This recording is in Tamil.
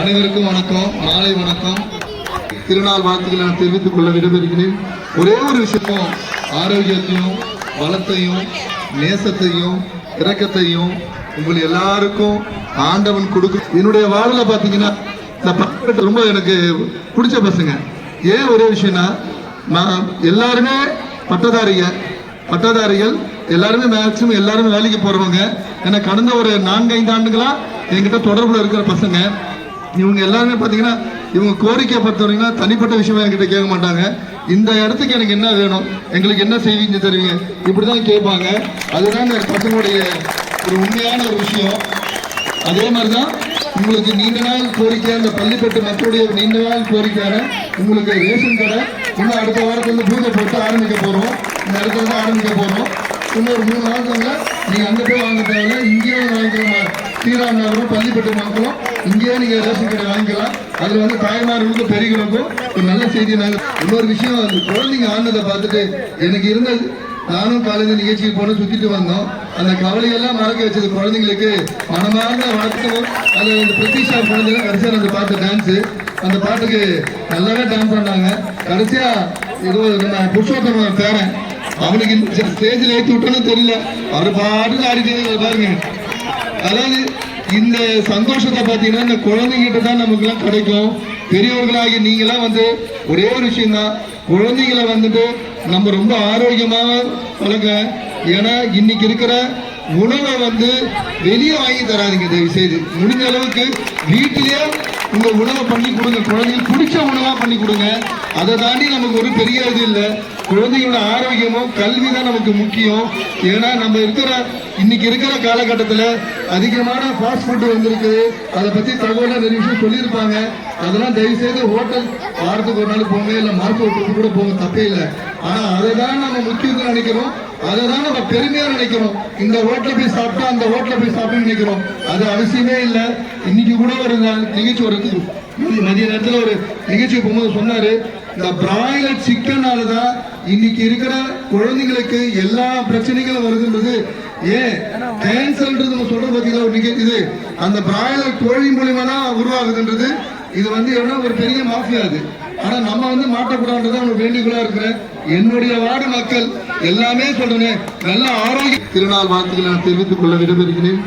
அனைவருக்கும் வணக்கம். மாலை வணக்கம். திருநாள் வாழ்த்துக்களை நான் தெரிவித்துக் கொள்ள விரும்புகிறேன் ஒரே ஒரு விஷயமும் ஆரோக்கியத்தையும் வளத்தையும் நேசத்தையும் இரக்கத்தையும் உங்கள் எல்லாருக்கும் ஆண்டவன் கொடுக்கும். என்னுடைய வாழ்வில் பார்த்தீங்கன்னா இந்த பக்கத்து ரொம்ப எனக்கு பிடிச்ச பசங்க. ஏன் ஒரே விஷயம்னா நான் எல்லாருமே பட்டதாரிங்க. பட்டதாரிகள் எல்லாருமே மேக்சிமம் எல்லாருமே வேலைக்கு போகிறவங்க ஏன்னா கடந்த ஒரு நான்கு ஐந்து ஆண்டுகளாக என்கிட்ட தொடர்பில் இருக்கிற பசங்க. இவங்க எல்லாருமே பார்த்தீங்கன்னா இவங்க கோரிக்கையை பொறுத்தவரைக்கும் தனிப்பட்ட விஷயமா என்கிட்ட கேட்க மாட்டாங்க. இந்த இடத்துக்கு எனக்கு என்ன வேணும்? எங்களுக்கு என்ன செய்வீங்க தருவீங்க இப்படிதான் கேட்பாங்க. அதுதான் இந்த பசங்களுடைய ஒரு உண்மையான ஒரு விஷயம். அதே மாதிரிதான் உங்களுக்கு நீண்ட நாள் கோரிக்கை அந்த பள்ளிப்பட்டு மக்களுடைய நீண்ட நாள் கோரிக்கையான உங்களுக்கு ரேஷன் கடை இன்னும் அடுத்த வாரத்துல இருந்து பூஜை போட்டு ஆரம்பிக்க போறோம். இந்த இடத்துல தான் ஆரம்பிக்க போறோம். இன்னும் ஒரு மூணு நாள் நீங்க அங்கே போய் வாங்க தேவையில்ல. இங்கேயும் வந்து வாங்கிக்கலாம்? ஸ்ரீராம் நகரம் பள்ளிப்பட்டு மக்களும் இங்கேயே நீங்க ரேஷன் கடை வாங்கிக்கலாம் அதுல வந்து தாய்மார்களுக்கும் பெரியவர்களுக்கும் ஒரு நல்ல செய்தி நாங்கள் இன்னொரு விஷயம் அந்த குழந்தைங்க ஆனதை பார்த்துட்டு எனக்கு இருந்தது நானும் காலேஜ் நிகழ்ச்சிக்கு போன சுத்திட்டு வந்தோம். அந்த கவலையெல்லாம் மறக்க வச்சது குழந்தைங்களுக்கு மனமார்ந்த வாழ்த்துக்களும் அது அந்த பிரதீஷா குழந்தைங்க கடைசியா அந்த பாட்டு டான்ஸ் அந்த பாட்டுக்கு நல்லாவே டான்ஸ் பண்ணாங்க. கடைசியா ஏதோ நம்ம புருஷோத்தம பேரன் அவனுக்கு ஸ்டேஜில் ஏற்றி விட்டோன்னு தெரியல. அவர் பாட்டுக்கு ஆடிட்டு பாருங்க. அதாவது இந்த சந்தோஷத்தை பார்த்தீங்கன்னா இந்த குழந்தைகிட்ட தான் நமக்குலாம் கிடைக்கும். பெரியவர்களாகி நீங்களாம் வந்து ஒரே ஒரு விஷயம் தான் குழந்தைகளை வந்துட்டு நம்ம ரொம்ப ஆரோக்கியமாக வளர்க்க ஏன்னா இன்னைக்கு இருக்கிற உணவை வந்து வெளியே வாங்கி தராதீங்க தயவு செய்து முடிஞ்ச அளவுக்கு வீட்டிலேயே உங்க உணவை பண்ணி கொடுங்க. குழந்தைங்களுக்கு பிடிச்ச உணவா பண்ணி கொடுங்க. அதை தாண்டி நமக்கு ஒரு பெரிய இது இல்லை. குழந்தைகளோட ஆரோக்கியமும் கல்வி தான் நமக்கு முக்கியம். ஏன்னா நம்ம இருக்கிற இன்னைக்கு இருக்கிற காலகட்டத்தில் அதிகமான ஃபாஸ்ட் ஃபுட் வந்திருக்கு. அதை பற்றி தகவலாக நிறைய விஷயம் சொல்லியிருப்பாங்க. அதெல்லாம் தயவு செய்து ஹோட்டல் வாரத்துக்கு ஒரு நாள் போங்க இல்லை மருத்துவ ட்ரிப்பு கூட போங்க தப்பே இல்லை. ஆனால் அதை தான் நம்ம முக்கியத்துவம் நினைக்கிறோம். அதை தான் நம்ம பெருமையாக நினைக்கிறோம். இந்த ஹோட்டல போய் சாப்பிட்டா அந்த ஹோட்டல போய் சாப்பிட்டு நினைக்கிறோம். அது அவசியமே இல்லை. இன்னைக்கு கூட ஒரு நாள் நிகழ்ச்சி ஒரு மதிய- நேரத்தில் ஒரு நிகழ்ச்சி போகும்போது சொன்னார் இந்த பிராய்லர் சிக்கனால தான் இன்னைக்கு இருக்கிற குழந்தைங்களுக்கு எல்லா பிரச்சனைகளும் வருதுன்றது ஏன்? கேன்சர்ன்றது நம்ம சொல்றது பார்த்தீங்களா? ஒரு இது அந்த பிராய்லர் கோழி மூலியமா தான் உருவாகுதுன்றது. இது வந்து என்ன ஒரு பெரிய மாஃபியா அது. ஆனா நம்ம வந்து மாட்டக்கூடாதுன்றதான் ஒரு வேண்டுகோளா இருக்கிறேன். என்னுடைய வார்டு மக்கள் எல்லாமே சொல்றேன் நல்ல ஆரோக்கிய திருநாள் வாழ்த்துக்களை நான் தெரிவித்துக் கொள்ள விரும்புகிறேன்.